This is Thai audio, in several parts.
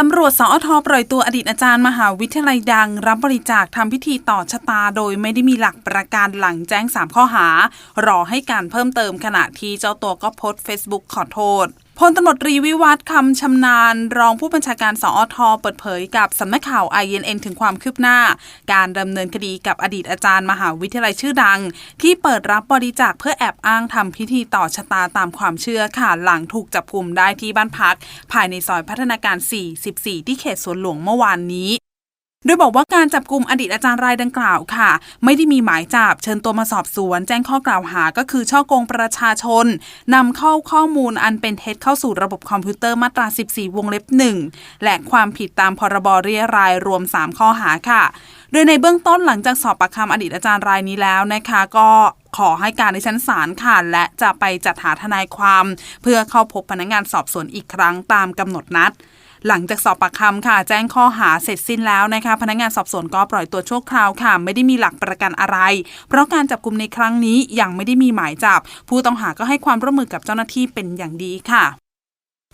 ตำรวจสอทอปล่อยตัวอดีตอาจารย์มหาวิทยาลัยดัง รับบริจาคทำพิธีต่อชะตา โดยไม่ได้มีหลักประกันหลังแจ้ง 3 ข้อหา รอให้การเพิ่มเติมขณะที่เจ้าตัวก็โพสต์ Facebook ขอโทษ พลตำรวจรีวิวัฒน์คำชำนาญ รองผู้บัญชาการสอทเปิดเผยกับสำนักข่าวไอเอ็นถึงความคืบหน้า การดำเนินคดีกับอดีตอาจารย์มหาวิทยาลัยชื่อดัง ที่เปิดรับบริจาคเพื่อแอบอ้างทำพิธีต่อชะตาตามความเชื่อค่ะหลังถูกจับกลุ่มได้ที่บ้านพัก ภายในซอยพัฒนาการ 44 ที่เขตสวนหลวงเมื่อวานนี้ โดยบอกว่าการจับกลุ่มอดีตอาจารย์รายดังกล่าวค่ะ ไม่ได้มีหมายจับเชิญตัวมาสอบสวน แจ้งข้อกล่าวหาก็คือช่อโกงประชาชนนำเข้าข้อมูลอันเป็นเท็จเข้าสู่ระบบคอมพิวเตอร์มาตรา 14 วงเล็บ 1 และความผิดตามพรบเรียรายรวม 3 ข้อหาค่ะ โดยในเบื้องต้นหลังจากสอบปากคำอดีตอาจารย์รายนี้แล้วนะคะก็ขอให้การในชั้นศาลค่ะ และจะไปจัดหาทนายความ เพื่อเข้าพบพนักงานสอบสวนอีกครั้งตามกำหนดนัด หลังจากสอบปากคำค่ะ แจ้งข้อหาเสร็จสิ้นแล้วนะคะ พนักงานสอบสวนก็ปล่อยตัวชั่วคราวค่ะ ไม่ได้มีหลักประกันอะไร เพราะการจับกลุ่มในครั้งนี้ยังไม่ได้มีหมายจับ ผู้ต้องหาก็ให้ความร่วมมือกับเจ้าหน้าที่เป็นอย่างดีค่ะ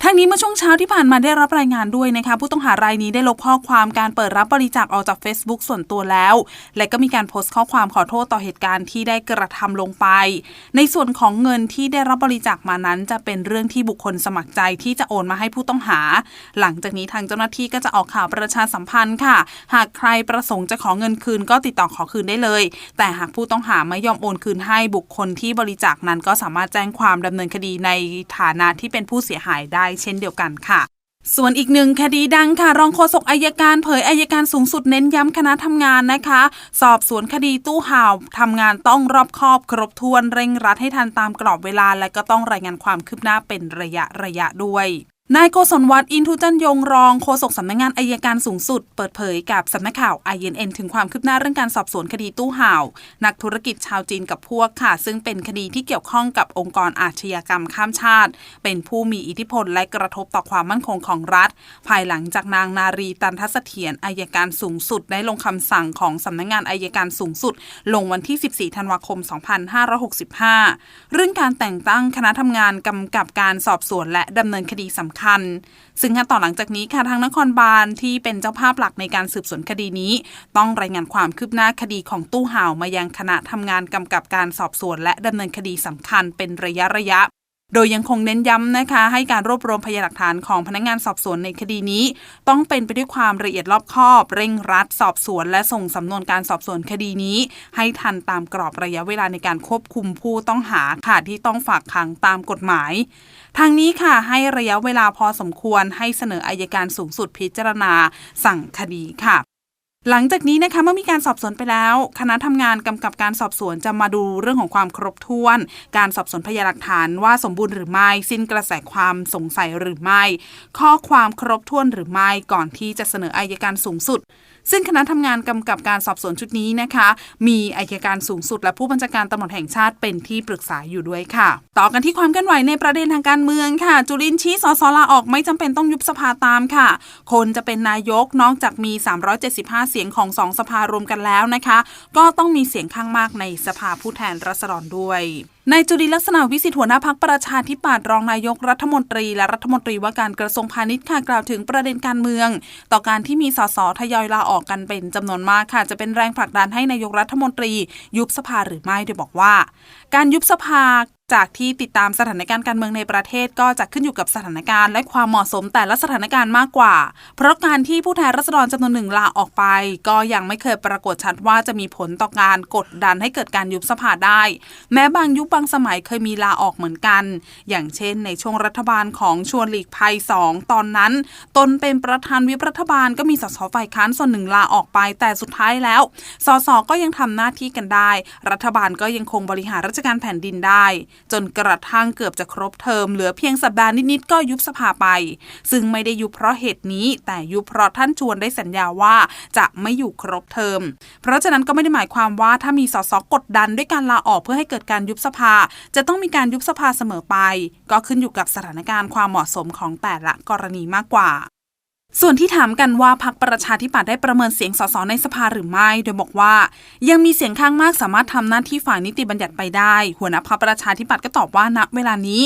ทั้งนี้เมื่อช่วงเช้าที่ผ่านมาได้รับรายงานด้วยนะคะผู้ต้องหารายนี้ได้ลบข้อความการเปิดรับบริจาคออกจาก Facebook ส่วนตัวแล้ว และก็มีการโพสต์ข้อความขอโทษต่อเหตุการณ์ที่ได้กระทำลงไป ในส่วนของเงินที่ได้รับบริจาคมานั้น จะเป็นเรื่องที่บุคคลสมัครใจที่จะโอนมาให้ผู้ต้องหา หลังจากนี้ทางเจ้าหน้าที่ก็จะออกข่าวประชาสัมพันธ์ค่ะ หากใครประสงค์จะขอเงินคืนก็ติดต่อขอคืนได้เลย แต่หากผู้ต้องหาไม่ยอมโอนคืนให้บุคคลที่บริจาคนั้นก็สามารถแจ้งความดำเนินคดีในฐานะที่เป็นผู้เสียหายได้เช่นเดียวกันค่ะ ส่วนอีกหนึ่งคดีดังค่ะ รองโฆษกอายการเผยอายการสูงสุดเน้นย้ำคณะทำงานนะคะ สอบสวนคดีตู้ห่าวทำงานต้องรอบคอบครบถ้วนเร่งรัดให้ทันตามกรอบเวลา และก็ต้องรายงานความคืบหน้าเป็นระยะระยะด้วย นายโกศลวัฒน์อินทุจันยงรองโฆษกสำนักงงานอายการสูงสุด เปิดเผยกับสำนักข่าว INN ถึงความคืบหน้าเรื่องการสอบสวนคดีตู้ห่าว นักธุรกิจชาวจีนกับพวกค่ะ ซึ่งเป็นคดีที่เกี่ยวข้องกับองค์กรอาชญากรรมข้ามชาติ เป็นผู้มีอิทธิพลและกระทบต่อความมั่นคงของรัฐ ภายหลังจากนางนารีตันทัศเถียรอายการสูงสุดได้ลงคำสั่งของสำนักงงานอายการสูงสุด ลงวันที่ 14 ธันวาคม 2565 เรื่องการแต่งตั้งคณะทำงานกำกับการสอบสวนและดำเนินคดีสำคัญซึ่งขั้นตอนหลังจากนี้ค่ะทางนครบาลที่เป็นเจ้าภาพหลักในการสืบสวนคดีนี้ ต้องรายงานความคืบหน้าคดีของตู้ห่าวมายังคณะทำงานกำกับการสอบสวนและดำเนินคดีสำคัญเป็นระยะระยะ โดยยังคงเน้นย้ำนะคะ ให้การรวบรวมพยานหลักฐานของพนักงานสอบสวนในคดีนี้ ต้องเป็นไปด้วยความละเอียดรอบคอบ เร่งรัดสอบสวน และส่งสำนวนการสอบสวนคดีนี้ ให้ทันตามกรอบระยะเวลาในการควบคุมผู้ต้องหาค่ะที่ต้องฝากขังตามกฎหมายทางนี้ค่ะให้ระยะเวลาพอสมควรให้เสนออายการสูงสุดพิจารณาสั่งคดีค่ะ หลังจากนี้นะคะเมื่อมีการสอบสวนไปแล้ว คณะทำงานกำกับการสอบสวนจะมาดูเรื่องของความครบถ้วน การสอบสวนพยานหลักฐานว่าสมบูรณ์หรือไม่สิ้นกระแสความสงสัยหรือไม่ ข้อความครบถ้วนหรือไม่ก่อนที่จะเสนออายการสูงสุด ซึ่งคณะทำงานกำกับการสอบสวนชุดนี้นะคะ มีอายการสูงสุดและผู้บัญชาการตำรวจแห่งชาติเป็นที่ปรึกษาอยู่ด้วยค่ะ ต่อกันที่ความเคลื่อนไหวในประเด็นทางการเมืองค่ะ จุลินชี้สสลาออกไม่จำเป็นต้องยุบสภาตามค่ะ คนจะเป็นนายกนอกจากมี 375 เสียงของสองสภารวมกันแล้วนะคะ ก็ต้องมีเสียงข้างมากในสภาผู้แทนรัษฎรด้วย นายจุลิลักษณะวิสิทธิหัวหน้าพักประชาธิปัตย์รองนายกรัฐมนตรีและรัฐมนตรีว่าการกระทรวงพาณิชย์ค่ะกล่าวถึงประเด็นการเมือง ต่อการที่มีสสทยอยลาออกกันเป็นจำนวนมากค่ะ จะเป็นแรงผลักดันให้นายกรัฐมนตรี ยุบสภาหรือไม่โดยบอกว่า การยุบสภา จากที่ติดตามสถานการณ์การเมืองในประเทศก็จะขึ้นอยู่กับสถานการณ์และความเหมาะสมแต่ละสถานการณ์มากกว่า เพราะการที่ผู้แทนรัษฎรจำนวนหนึ่งลาออกไป ก็ยังไม่เคยปรากฏชัดว่าจะมีผลต่อการกดดันให้เกิดการยุบสภาได้ แม้บางยุคบางสมัยเคยมีลาออกเหมือนกัน อย่างเช่น ในช่วงรัฐบาลของชวนหลีกภัยสองตอนนั้น ตนเป็นประธานวิปรัฐบาลก็มีสสฝ่ายค้านส่วนหนึ่งลาออกไป แต่สุดท้ายแล้ว สสก็ยังทำหน้าที่กันได้ รัฐบาลก็ยังคงบริหารราชการแผ่นดินได้จนกระทั่งเกือบจะครบเทอมเหลือเพียงสัปดาห์นิดๆก็ยุบสภาไป ซึ่งไม่ได้ยุบเพราะเหตุนี้ แต่ยุบเพราะท่านชวนได้สัญญาว่าจะไม่อยู่ครบเทอม เพราะฉะนั้นก็ไม่ได้หมายความว่าถ้ามีสสกดดันด้วยการลาออกเพื่อให้เกิดการยุบสภา จะต้องมีการยุบสภาเสมอไป ก็ขึ้นอยู่กับสถานการณ์ความเหมาะสมของแต่ละกรณีมากกว่า ส่วนที่ถามกันว่าพักประชาธิปัตย์ได้ประเมินเสียงสสในสภาหรือไม่ โดยบอกว่า ยังมีเสียงข้างมากสามารถทำหน้าที่ฝ่ายนิติบัญญัติไปได้ หัวหน้าพักประชาธิปัตย์ก็ตอบว่าณเวลานี้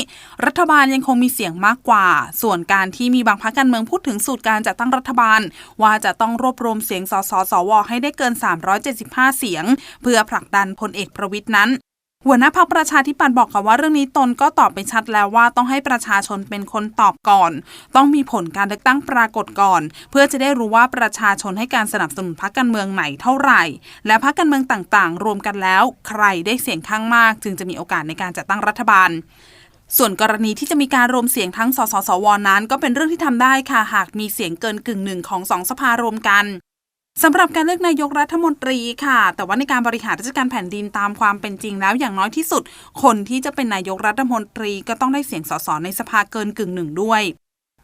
รัฐบาลยังคงมีเสียงมากกว่า ส่วนการที่มีบางพรรคการเมืองพูดถึงสูตรการจัดตั้งรัฐบาล ว่าจะต้องรวบรวมเสียงสสสวให้ได้เกิน 375 เสียง เพื่อผลักดันพลเอกประวิตยนั้น หัวหน้าพักประชาธิปัตย์บอกค่ะว่าเรื่องนี้ตนก็ตอบไปชัดแล้วว่าต้องให้ประชาชนเป็นคนตอบก่อน ต้องมีผลการเลือกตั้งปรากฏก่อน เพื่อจะได้รู้ว่าประชาชนให้การสนับสนุนพรรคการเมืองไหนเท่าไหร่ และพรรคการเมืองต่างๆ รวมกันแล้ว ใครได้เสียงข้างมาก จึงจะมีโอกาสในการจัดตั้งรัฐบาลส่วนกรณีที่จะมีการรวมเสียงทั้งสสสวนั้น ก็เป็นเรื่องที่ทำได้ค่ะ หากมีเสียงเกินกึ่งหนึ่งของสองสภารวมกัน สำหรับการเลือกนายกรัฐมนตรีค่ะ แต่ว่าในการบริหารราชการแผ่นดินตามความเป็นจริงแล้วอย่างน้อยที่สุด คนที่จะเป็นนายกรัฐมนตรีก็ต้องได้เสียงสสในสภาเกินกึ่งหนึ่งด้วย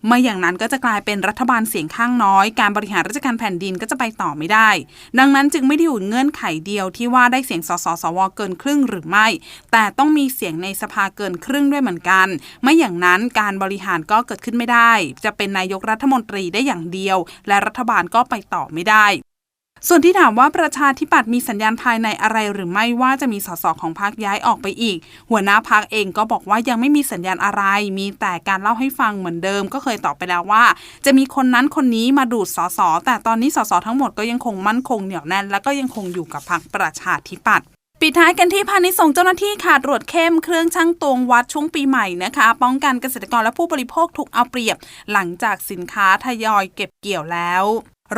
ไม่อย่างนั้นก็จะกลายเป็นรัฐบาลเสียงข้างน้อย การบริหารราชการแผ่นดินก็จะไปต่อไม่ได้ ดังนั้นจึงไม่ได้อยู่เงื่อนไขเดียวที่ว่าได้เสียงสสสวเกินครึ่งหรือไม่ แต่ต้องมีเสียงในสภาเกินครึ่งด้วยเหมือนกัน ไม่อย่างนั้นการบริหารก็เกิดขึ้นไม่ได้ จะเป็นนายกรัฐมนตรีได้อย่างเดียว และรัฐบาลก็ไปต่อไม่ได้ ส่วนที่ถามว่าประชาธิปัตย์มีสัญญาณภายในอะไรหรือไม่ว่าจะมีสสของพรรคย้ายออกไปอีก หัวหน้าพรรคเองก็บอกว่ายังไม่มีสัญญาณอะไร มีแต่การเล่าให้ฟังเหมือนเดิม ก็เคยตอบไปแล้วว่า จะมีคนนั้นคนนี้มาดูดสสแต่ตอนนี้สสทั้งหมดก็ยังคงมั่นคงเหนียวแน่นและก็ยังคงอยู่กับพรรคประชาธิปัตย์ปิดท้ายกันที่พาณิชย์ส่งเจ้าหน้าที่ขาดตรวจเข้มเครื่องช่างตวงวัดช่วงปีใหม่นะคะ ป้องกันเกษตรกรและผู้บริโภคถูกเอาเปรียบ หลังจากสินค้าทยอยเก็บเกี่ยวแล้ว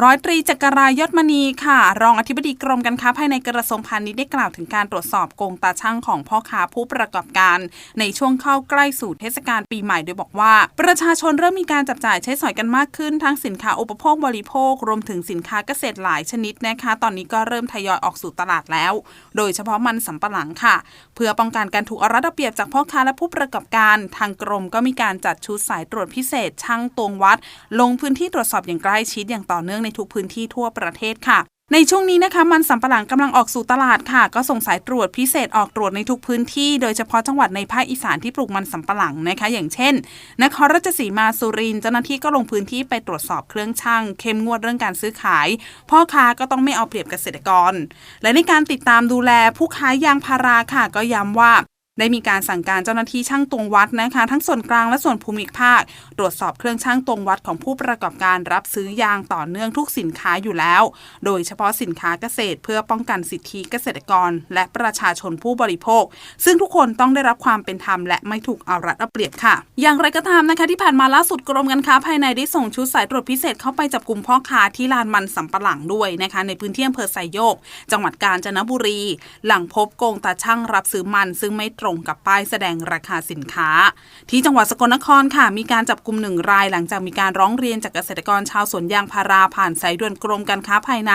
ร้อยตรีจักรายศมณีค่ะ รองอธิบดีกรมการค้าภายในกระทรวงพาณิชย์ได้กล่าวถึงการตรวจสอบโกงตาช่างของพ่อค้าผู้ประกอบการ ในช่วงเข้าใกล้สู่เทศกาลปีใหม่โดยบอกว่า ประชาชนเริ่มมีการจับจ่ายใช้สอยกันมากขึ้น ทั้งสินค้าอุปโภคบริโภค รวมถึงสินค้าเกษตรหลายชนิดนะคะ ตอนนี้ก็เริ่มทยอยออกสู่ตลาดแล้ว โดยเฉพาะมันสำปะหลังค่ะ เพื่อป้องกันการถูกเอารัดเอาเปรียบจากพ่อค้าและผู้ประกอบการ ทางกรมก็มีการจัดชุดสายตรวจพิเศษช่างตวงวัด ลงพื้นที่ตรวจสอบอย่างใกล้ชิดอย่างต่อเนื่องในทุกพื้นที่ทั่ววประเทศค่ะ ในช่วงนี้นะคะ มันสำปะหลังกำลังออกสู่ตลาดค่ะ ก็ส่งสายตรวจพิเศษออกตรวจในทุกพื้นที่ โดยเฉพาะจังหวัดในภาคอีสานที่ปลูกมันสำปะหลังนะคะ อย่างเช่นนครราชสีมาสุรินทร์เจ้าหน้าที่ก็ลงพื้นที่ไปตรวจสอบเครื่องช่างเข้มงวดเรื่องการซื้อขาย พ่อค้าก็ต้องไม่เอาเปรียบเกษตรกร และในการติดตามดูแลผู้ค้ายางพาราค่ะ ก็ย้ำว่า ได้มีการสั่งการเจ้าหน้าที่ช่างตวงวัดนะคะ ทั้งส่วนกลางและส่วนภูมิภาค ตรวจสอบเครื่องช่างตวงวัดของผู้ประกอบการรับซื้อยางต่อเนื่องทุกสินค้าอยู่แล้ว โดยเฉพาะสินค้าเกษตร เพื่อป้องกันสิทธิเกษตรกร และประชาชนผู้บริโภค ซึ่งทุกคนต้องได้รับความเป็นธรรมและไม่ถูกเอารัดเอาเปรียบค่ะ อย่างไรก็ตามนะคะที่ผ่านมาล่าสุดกรมการค้าภายในได้ส่งชุดสายตรวจพิเศษเข้าไปจับกลุ่มพ่อค้าที่ลานมันสำปะหลังด้วยนะคะ ในพื้นที่อำเภอไซโยก จังหวัดกาญจนบุรี หลังพบโกงตาช่างรับซื้อมันซึ่งไม่ตรงกับป้ายแสดงราคาสินค้า ที่จังหวัดสกลนครค่ะ มีการจับกลุ่มหนึ่งรายหลังจากมีการร้องเรียนจากเกษตรกรชาวสวนยางพาราผ่านสายด่วนกรมการค้าภายใน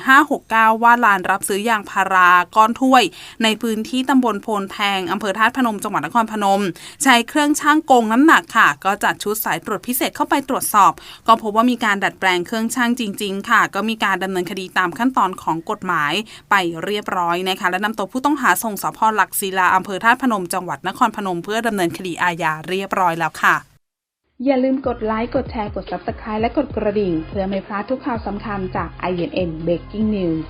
1569 ว่าลานรับซื้อยางพาราก้อนถ้วย ในพื้นที่ตำบลโพนแพงอำเภอธาตุพนมจังหวัดนครพนม ใช้เครื่องช่างโกงน้ำหนักค่ะ ก็จัดชุดสายตรวจพิเศษเข้าไปตรวจสอบ ก็พบว่ามีการดัดแปลงเครื่องช่างจริง ๆ ค่ะ ก็มีการดำเนินคดีตามขั้นตอนของกฎหมายไปเรียบร้อยนะคะและนำตัวผู้ต้องหาส่งสพหลักศิลาอำเภอธาตุพนมจังหวัดนครพนมเพื่อดำเนินคดีอาญาเรียบร้อยแล้วค่ะ อย่าลืมกดไลค์ กดแชร์ กด Subscribe และกดกระดิ่ง เพื่อไม่พลาดทุกข่าวสำคัญจาก INN Breaking News